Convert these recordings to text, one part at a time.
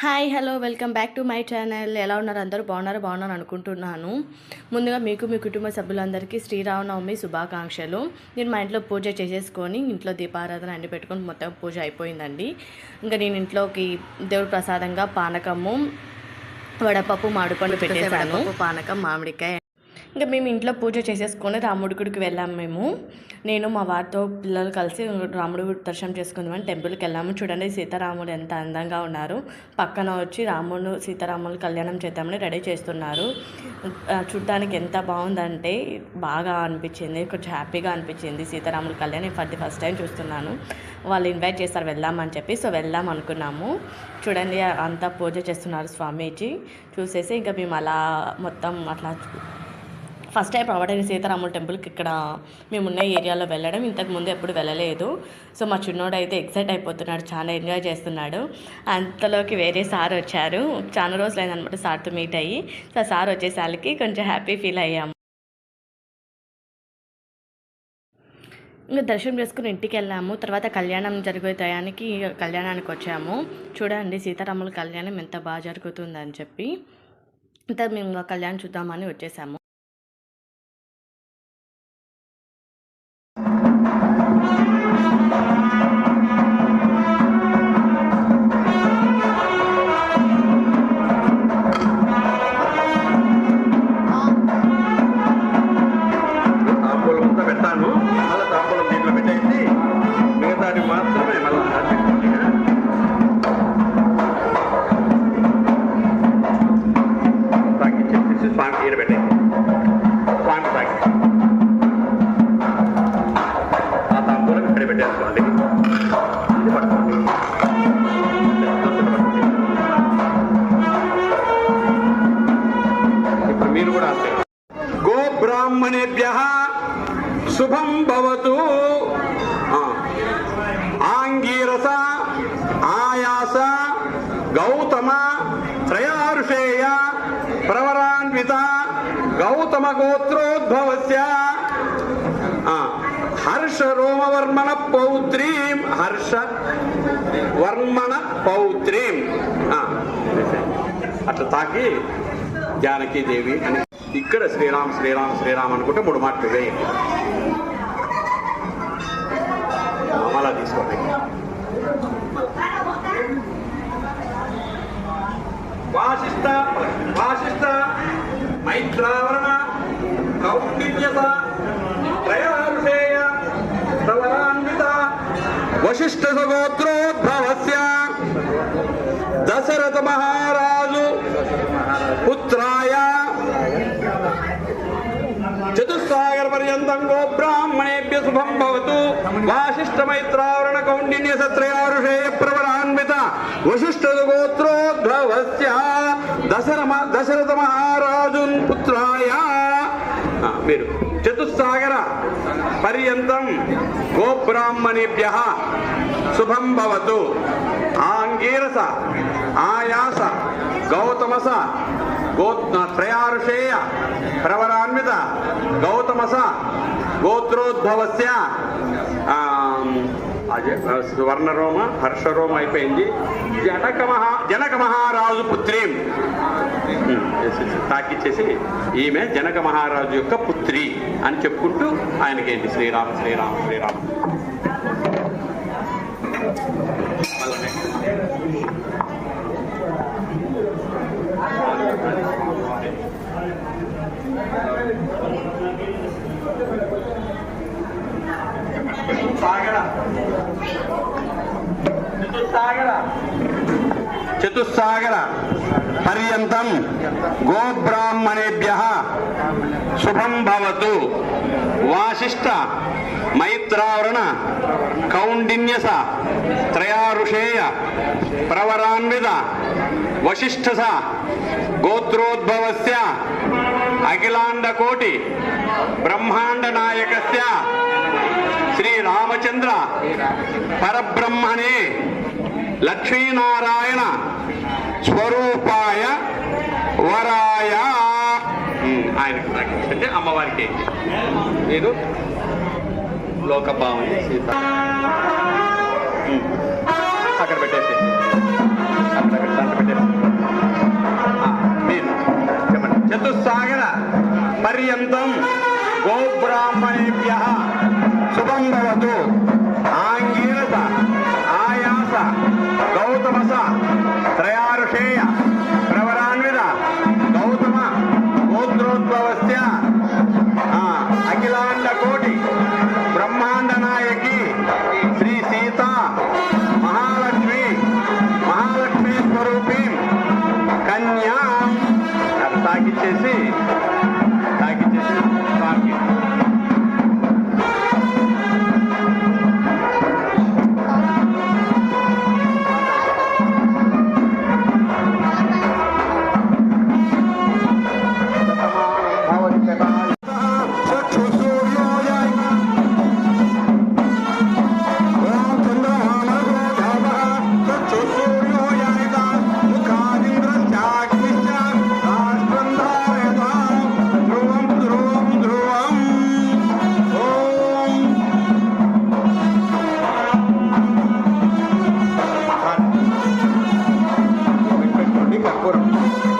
Hi hello welcome back to my channel ఎలా ఉన్నారు అందరూ? బాగున్నారు? బాగున్నారు అనుకుంటున్నాను. ముందుగా మీకు మీ కుటుంబ సభ్యులందరికీ శ్రీరామనవమి శుభాకాంక్షలు. నేను మా ఇంట్లో పూజ చేసేసుకొని ఇంట్లో దీపారాధన అన్ని పెట్టుకొని మొత్తం పూజ అయిపోయిందండి. ఇంకా నేను ఇంట్లోకి దేవుడి ప్రసాదంగా పానకము వడపప్పు మామిడిపండు పెట్టేశాను. పానకం మామిడికాయ ఇంకా మేము ఇంట్లో పూజ చేసేసుకొని రాముడి గుడికి వెళ్ళాము మేము. నేను మా వారితో పిల్లలు కలిసి రాముడి గుడి దర్శనం చేసుకుందామని టెంపుల్కి వెళ్ళాము. చూడండి సీతారాముడు ఎంత అందంగా ఉన్నారు. పక్కన వచ్చి రాముడు సీతారాములు కళ్యాణం చేద్దామని రెడీ చేస్తున్నారు. చూడడానికి ఎంత బాగుందంటే బాగా అనిపించింది. కొంచెం హ్యాపీగా అనిపించింది సీతారాముల కళ్యాణం. ఫర్ ది ఫస్ట్ టైం చూస్తున్నాను. వాళ్ళు ఇన్వైట్ చేస్తారు వెళ్దామని చెప్పి. సో వెళ్దాం అనుకున్నాము. చూడండి అంతా పూజ చేస్తున్నారు స్వామీజీ. చూసేసి ఇంకా మేము అలా మొత్తం అట్లా ఫస్ట్ టైం రావడానికి సీతారాముల టెంపుల్కి ఇక్కడ మేమున్న ఏరియాలో వెళ్ళడం ఇంతకు ముందు ఎప్పుడు వెళ్ళలేదు. సో మా చిన్నోడు అయితే ఎక్సైట్ అయిపోతున్నాడు చాలా ఎంజాయ్ చేస్తున్నాడు. అంతలోకి వేరే సార్ వచ్చారు. చాలా రోజులు అయిందనమాట సార్తో మీట్ అయ్యి. సో సార్ వచ్చేసరికి కొంచెం హ్యాపీ ఫీల్ అయ్యాము. ఇంకా దర్శనం చేసుకుని ఇంటికి వెళ్ళాము. తర్వాత కళ్యాణం జరిగే టయానికి కళ్యాణానికి వచ్చాము. చూడండి సీతారాముల కళ్యాణం ఎంత బాగా జరుగుతుందని చెప్పి. ఇంత మేము కళ్యాణం చూద్దామని వచ్చేసాము. గౌతమ గోత్రోద్భవస్య హర్ష రోమవర్మణ పౌత్రీం హర్ష వర్మణ పౌత్రీం ఆ. అట్లా తాకి జానకీదేవి అని ఇక్కడ శ్రీరామ్ శ్రీరామ్ శ్రీరామ్ అనుకుంటే మూడు మాటలు వేయండి దశరథ మహారాజు పుత్రాయ చతుస్సాగర పర్యంతం గోబ్రాహ్మణేభ్య శుభం భవతు. వాసిష్ఠ మైత్రావరణ కౌండిన్య సత్రయారుషేయ ప్రవరాన్విత వశిష్ఠ గోత్రోద్భవస్య. దశర దశరథ మహారాజున్ పుత్రాయ. మీరు. చతుస్సాగర పర్యంతం గోబ్రాహ్మణేభ్య శుభం భవతు. ఆంగీరస ఆయాస గౌతమస గో త్రయారుషేయ ప్రవరాన్విత గౌతమస గోత్రోద్భవస్య ఆ, హర్షరోమ అయిపోయింది. జనక మహా జనక మహారాజు పుత్రీం. తాకిచ్చేసి ఈమె జనక మహారాజు యొక్క పుత్రి అని చెప్పుకుంటూ ఆయనకేంటి? శ్రీరామ శ్రీరామ శ్రీరామ. చతుస్సాగర. చతుస్సాగర పర్యంతం గోబ్రాహ్మణేభ్య శుభం భవతు. వాసిష్ట మైత్రావరణ కౌండిన్యస త్రయారుషేయ ప్రవరాన్విత వశిష్ఠస గోత్రోద్భవస్య అఖిలాండకోటి బ్రహ్మాండ నాయకస్య శ్రీరామచంద్ర పరబ్రహ్మణే. లక్ష్మీనారాయణ స్వరూపాయ వరాయ. ఆయనకు అంటే అమ్మవారికి మీరు లోకభావం సీత. అక్కడ పెట్టేసి. అక్కడ దాంట్లో పెట్టేసి. మీరు చెప్పండి. చతుస్ Thank you.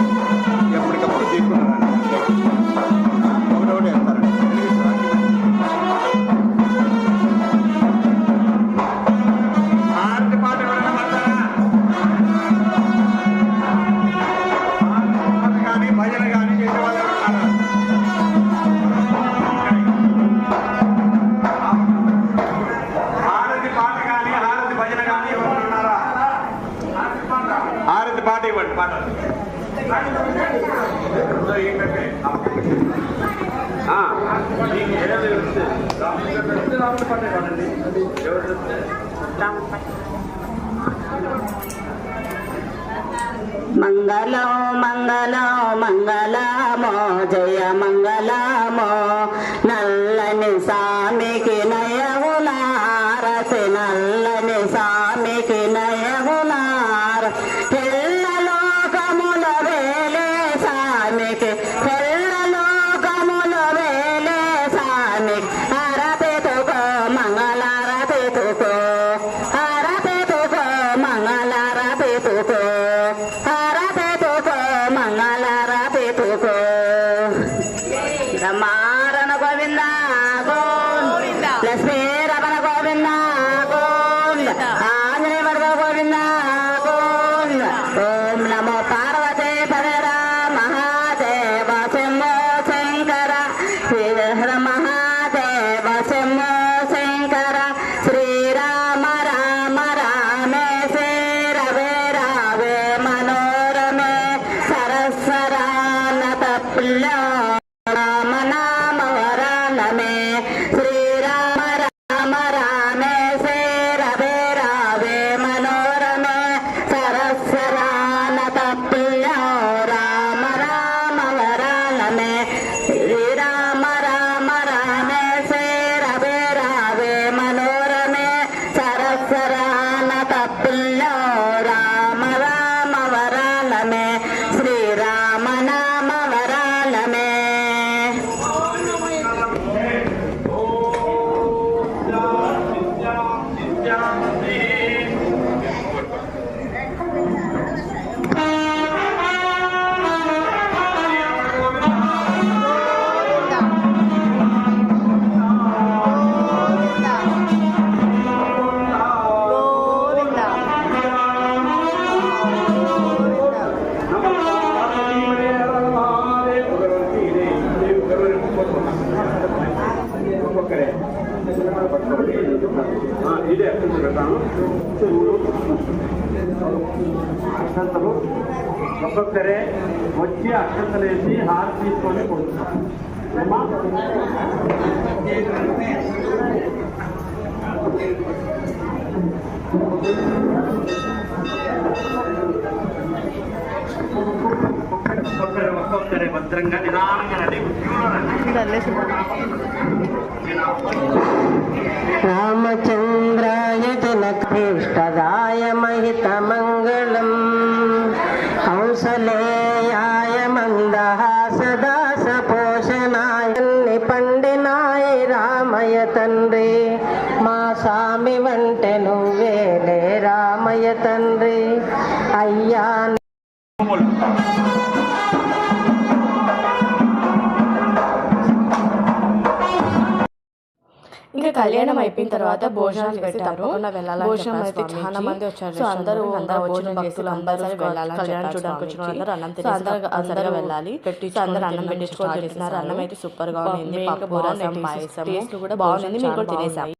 మంగళం మంగళం మంగళమో జయ మంగళ. రమారణ గోవిందా గోవింద అక్షంతలు పెడతాను అక్షంతలు. ఒక్కొక్కరే వచ్చి అక్షంతలు వేసి హార్ తీసుకొని కొడుతున్నాం ఏమ్మా? ఒక్కొక్కరే ఒక్కొక్కరే భద్రంగా నిదానంగా రండి. రామచంద్రాయ జనకృష్టదాయ మహితమంగళం. కౌసలేయాయ మందహాసదాస పోషణాయ పండినాయ రామయ తండ్రి. మా స్వామి వంటె కళ్యాణం అయిపోయిన తర్వాత భోజనాలు పెట్టారు. భోజనం అయితే చాలా మంది వచ్చారు సో అందరూ అందరూ వచ్చిన భక్తులు అందరూ వెళ్ళాలి కళ్యాణం చూడడానికి వచ్చిన అందరూ అన్నం అందరూ అందరూ వెళ్ళాలి. సో అందరూ అన్నం తింటున్నారు అన్నం అయితే సూపర్గా ఉంది. రసం పాయసం కూడా బాగుంది. మేము కూడా తినేసాం.